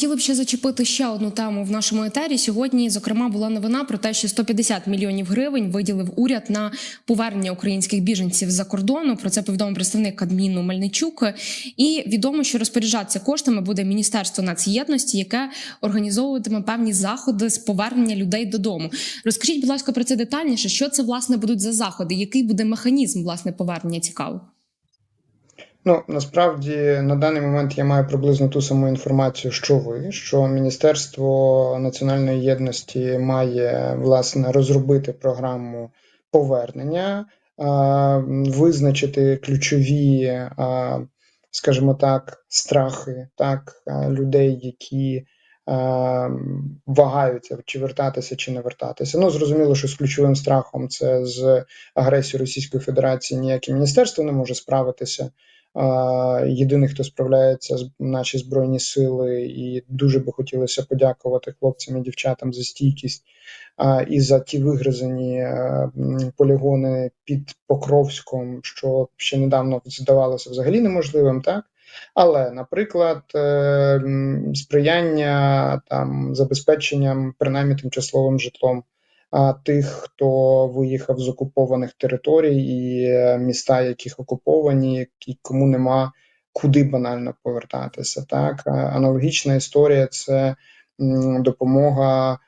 Хотіли б ще зачепити ще одну тему в нашому етері. Сьогодні, зокрема, була новина про те, що 150 мільйонів гривень виділив уряд на повернення українських біженців за кордону. Про це повідомив представник Кадміну Мельничук. І відомо, що розпоряджатися коштами буде Міністерство нацєдності, яке організовуватиме певні заходи з повернення людей додому. Розкажіть, будь ласка, про це детальніше. Що це власне будуть за заходи? Який буде механізм власне повернення? Цікаво. Ну насправді на даний момент я маю приблизно ту саму інформацію, що ви, що Міністерство національної єдності має власне розробити програму повернення, визначити ключові, скажімо так, страхи так, людей, які вагаються чи вертатися, чи не вертатися. Ну зрозуміло, що з ключовим страхом це з агресією Російської Федерації ніяке міністерство не може справитися. Єдиний, хто справляється з наші збройні сили, і дуже би хотілося подякувати хлопцям і дівчатам за стійкість і за ті вигризані полігони під Покровськом, що ще недавно здавалося взагалі неможливим, так. Але, наприклад, е, сприяння там забезпеченням принаймні тимчасовим житлом тих, хто виїхав з окупованих територій, і е, міста, яких окуповані, і кому нема куди банально повертатися. Так аналогічна історія це допомога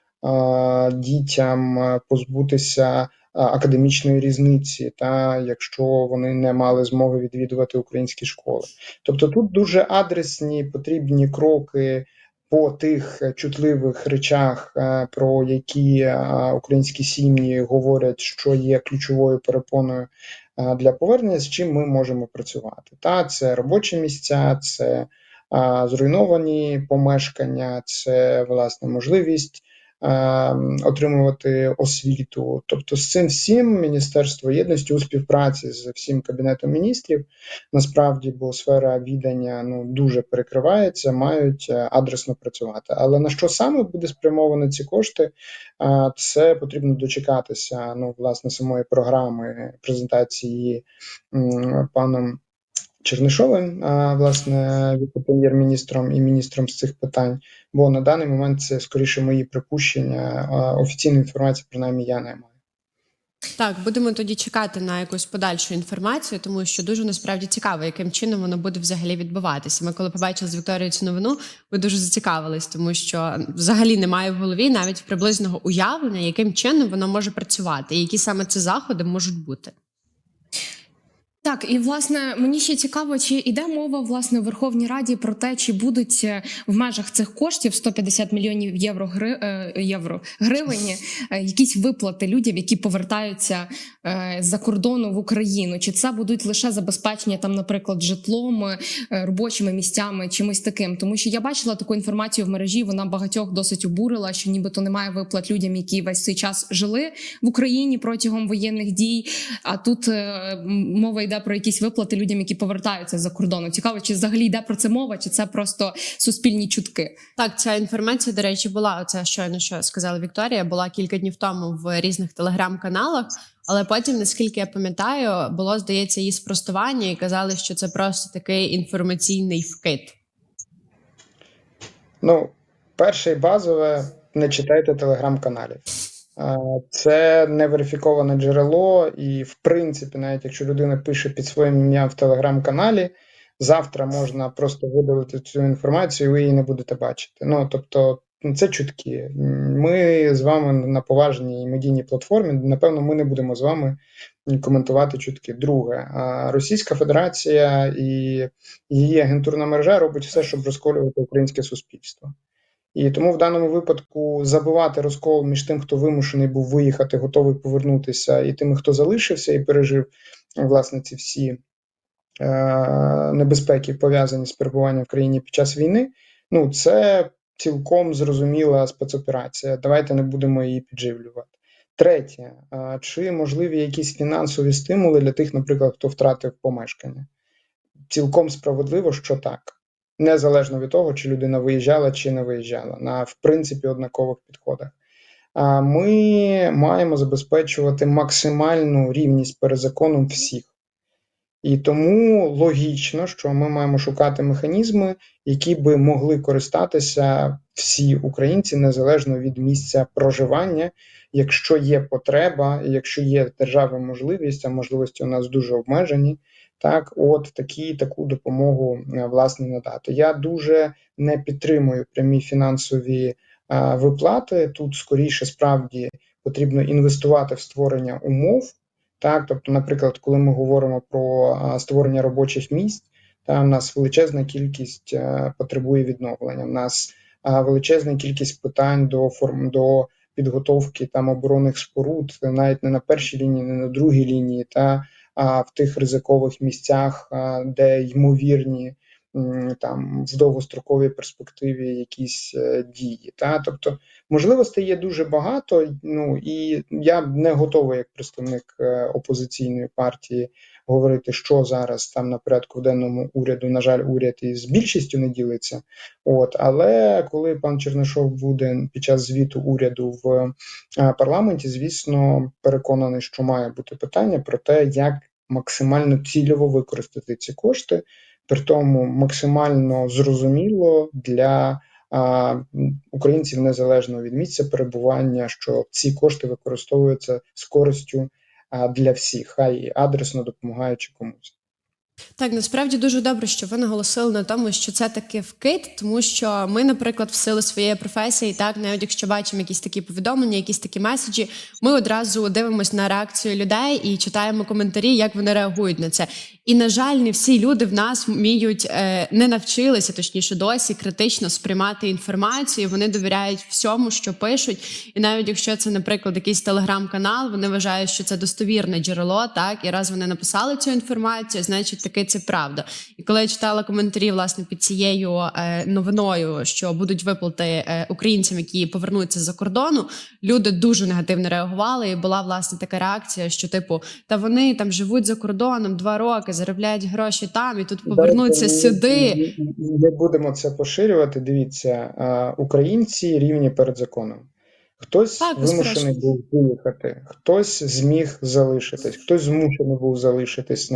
дітям е, позбутися. Академічної різниці, та якщо вони не мали змоги відвідувати українські школи, тобто тут дуже адресні потрібні кроки по тих чутливих речах, е, про які е, українські сім'ї говорять, що є ключовою перепоною е, для повернення, з чим ми можемо працювати. Та це робочі місця, це зруйновані помешкання, це власне можливість отримувати освіту. Тобто, з цим всім Міністерство єдності у співпраці з всім кабінетом міністрів насправді, бо сфера відання ну дуже перекривається, мають е, адресно працювати. Але на що саме буде спрямовано ці кошти? Це потрібно дочекатися. Ну, власне, самої програми презентації паном. Чернишовим, власне, віце-прем'єр-міністром і міністром з цих питань. Бо на даний момент це скоріше мої припущення. Офіційної інформації, принаймні, я не маю. Так, будемо тоді чекати на якусь подальшу інформацію, тому що дуже насправді цікаво, яким чином воно буде взагалі відбуватися. Ми, коли побачили з Вікторією цю новину, ми дуже зацікавились, тому що взагалі немає в голові навіть приблизного уявлення, яким чином воно може працювати, і які саме це заходи можуть бути. Так, і власне мені ще цікаво, чи йде мова власне в Верховній Раді про те, чи будуть е, в межах цих коштів 150 мільйонів євро гри, е, євро гривень, е, якісь виплати людям, які повертаються з-за кордону в Україну. Чи це будуть лише забезпечення там, наприклад, житлом, робочими місцями, чимось таким? Тому що я бачила таку інформацію в мережі. Вона багатьох досить обурила, що нібито немає виплат людям, які весь цей час жили в Україні протягом воєнних дій. А тут мова йде йде про якісь виплати людям, які повертаються за кордону. Цікаво, чи взагалі йде про це мова, чи це просто суспільні чутки? Так, ця інформація, до речі, була оце щойно, що сказала Вікторія, була кілька днів тому в різних телеграм-каналах. Але потім, наскільки я пам'ятаю, було здається її спростування, і казали, що це просто такий інформаційний вкид. Ну, перше і базове не читайте телеграм-каналів. Це не верифіковане джерело, і, в принципі, навіть якщо людина пише під своїм ім'ям в телеграм-каналі, завтра можна просто видалити цю інформацію, і ви її не будете бачити. Ну тобто, це чутки. Ми з вами на поважній медійній платформі. Напевно, ми не будемо з вами коментувати чутки. Друге, Російська Федерація і її агентурна мережа робить все, щоб розколювати українське суспільство. І тому в даному випадку забивати розкол між тим, хто вимушений був виїхати, готовий повернутися, і тим, хто залишився і пережив власне ці всі е, небезпеки, пов'язані з перебуванням в країні під час війни. Ну це цілком зрозуміла спецоперація. Давайте не будемо її підживлювати. Третє, е, чи можливі якісь фінансові стимули для тих, наприклад, хто втратив помешкання? Цілком справедливо, що так незалежно від того, чи людина виїжджала чи не виїжджала, на в принципі однакових підходах. Ми маємо забезпечувати максимальну рівність перед законом всіх. І тому логічно, що ми маємо шукати механізми, які би могли користатися всі українці незалежно від місця проживання, якщо є потреба, якщо є держава можливість, а можливості у нас дуже обмежені. Так, от такі таку допомогу е, власне надати. Я дуже не підтримую прямі фінансові е, виплати. Тут скоріше справді потрібно інвестувати в створення умов. Так, тобто, наприклад, коли ми говоримо про створення робочих місць, та в нас величезна кількість потребує відновлення. В нас величезна кількість питань до форм до підготовки там оборонних споруд, навіть не на першій лінії, не на другій лінії, та в тих ризикових місцях, де ймовірні там в довгостроковій перспективі якісь е, дії. Та тобто можливостей є дуже багато. Ну і я не готовий як представник е, опозиційної партії говорити, що зараз там на порядку денному уряду. На жаль, уряд із більшістю не ділиться. От але коли пан Чернишов буде під час звіту уряду в е, парламенті, звісно, переконаний, що має бути питання про те, як максимально цільово використати ці кошти, при тому максимально зрозуміло для українців незалежно від місця перебування, що ці кошти використовуються з користю для всіх, хай і адресно допомагаючи комусь. Так, насправді дуже добре, що ви наголосили на тому, що це таки вкид, тому що ми, наприклад, в силу своєї професії, так навіть якщо бачимо якісь такі повідомлення, якісь такі меседжі, ми одразу дивимося на реакцію людей і читаємо коментарі, як вони реагують на це. І на жаль, не всі люди в нас вміють е, не навчилися, точніше, досі критично сприймати інформацію. Вони довіряють всьому, що пишуть. І навіть якщо це, наприклад, якийсь телеграм-канал, вони вважають, що це достовірне джерело, так і раз вони написали цю інформацію, значить таки це правда. І коли я читала коментарі власне під цією е, новиною, що будуть виплати е, українцям, які повернуться за кордону, люди дуже негативно реагували. І була власне така реакція, що типу, та вони там живуть за кордоном два роки, заробляють гроші там, і тут повернуться Давайте сюди. Не будемо це поширювати. Дивіться, українці рівні перед законом. Хтось Так, вимушений був виїхати, хтось зміг залишитись, хтось змушений був залишитись,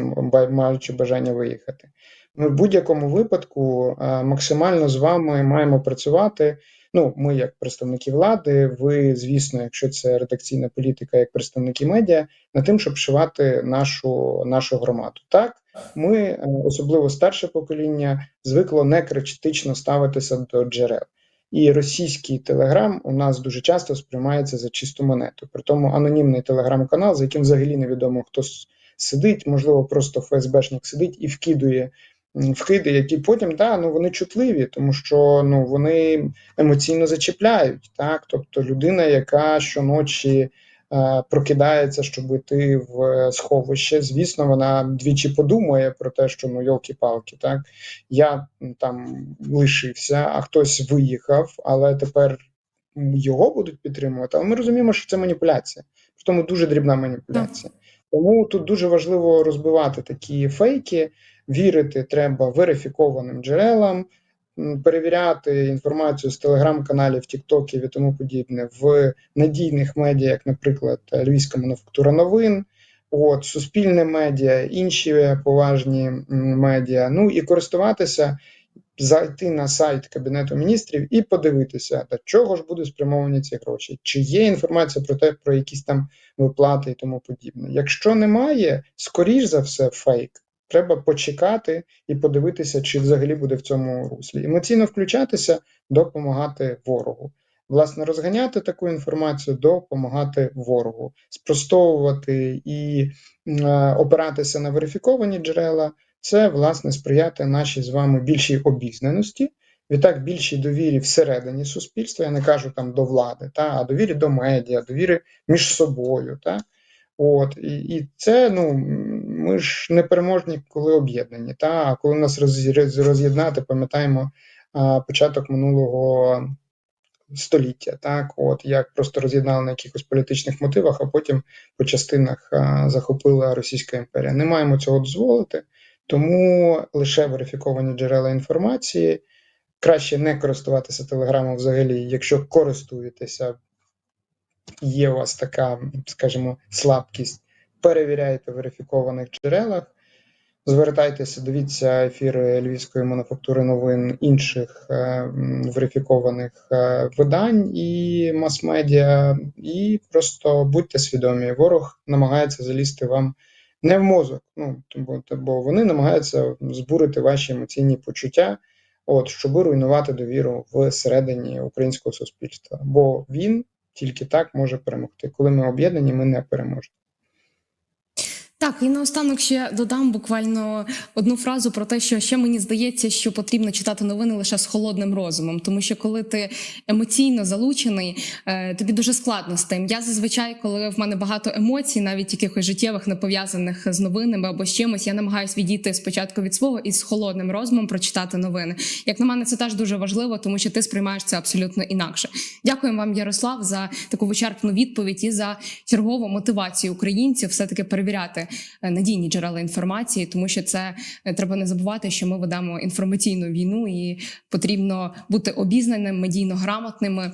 маючи бажання виїхати. Ми в будь-якому випадку максимально з вами маємо працювати. Ну, ми, як представники влади, ви, звісно, якщо це редакційна політика, як представники медіа, над тим, щоб вшивати нашу, нашу громаду. Так, ми, е, особливо старше покоління, звикло не критично ставитися до джерел. І російський телеграм у нас дуже часто сприймається за чисту монету. При тому анонімний телеграм-канал, за яким взагалі невідомо хто сидить, можливо, просто ФСБшник сидить і вкидує вкиди, які потім да, ну вони чутливі, тому що ну вони емоційно зачіпляють. Так, тобто людина, яка щоночі е, прокидається, щоб йти в е, сховище, звісно, вона двічі подумає про те, що ну йолки-палки, так я там лишився, а хтось виїхав, але тепер його будуть підтримувати. Але ми розуміємо, що це маніпуляція. При тому дуже дрібна маніпуляція. Тому тут дуже важливо розбивати такі фейки, вірити треба верифікованим джерелам, перевіряти інформацію з телеграм-каналів, тіктоків і тому подібне в надійних медіа, як, наприклад, Львівська мануфактура новин. От суспільне медіа, інші поважні медіа. Ну і користуватися, зайти на сайт Кабінету міністрів і подивитися, до чого ж будуть спрямовані ці гроші, чи є інформація про те, про якісь там виплати і тому подібне. Якщо немає, скоріш за все, фейк. Треба почекати і подивитися, чи взагалі буде в цьому руслі. Емоційно включатися, допомагати ворогу. Власне, розганяти таку інформацію, допомагати ворогу, спростовувати і е, опиратися на верифіковані джерела, це власне сприяти нашій з вами більшій обізнаності, відтак більшій довірі всередині суспільства. Я не кажу там до влади, та а довірі до медіа, довірі між собою. Та от і, і це ну ми ж не переможні, коли об'єднані. Та а коли нас роз, роз- роз'єднати, пам'ятаємо початок минулого століття, так от як просто роз'єднали на якихось політичних мотивах, а потім по частинах захопила Російська імперія. Не маємо цього дозволити, тому лише верифіковані джерела інформації. Краще не користуватися телеграмом взагалі, якщо користуєтеся, є у вас така, скажімо, слабкість, перевіряйте в верифікованих джерелах. Звертайтеся, дивіться ефіри Львівської мануфактури новин інших е, верифікованих е, видань і мас-медіа, і просто будьте свідомі. Ворог намагається залізти вам не в мозок. Ну бо, бо вони намагаються збурити ваші емоційні почуття, от щоб руйнувати довіру всередині українського суспільства. Бо він тільки так може перемогти. Коли ми об'єднані, ми не переможемо. Так, і наостанок ще додам буквально одну фразу про те, що ще мені здається, що потрібно читати новини лише з холодним розумом, тому що коли ти емоційно залучений, е, тобі дуже складно з тим. Я зазвичай, коли в мене багато емоцій, навіть якихось життєвих, не пов'язаних з новинами або з чимось, я намагаюся відійти спочатку від свого і з холодним розумом прочитати новини. Як на мене, це теж дуже важливо, тому що ти сприймаєш це абсолютно інакше. Дякуємо вам, Ярослав, за таку вичерпну відповідь і за чергову мотивацію українців все таки перевіряти надійні джерела інформації, тому що це е, треба не забувати, що ми ведемо інформаційну війну, і потрібно бути обізнаним, медійно грамотними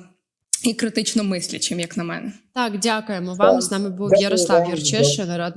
і критично мислячим, як на мене. Так, дякуємо вам. З нами був Ярослав народний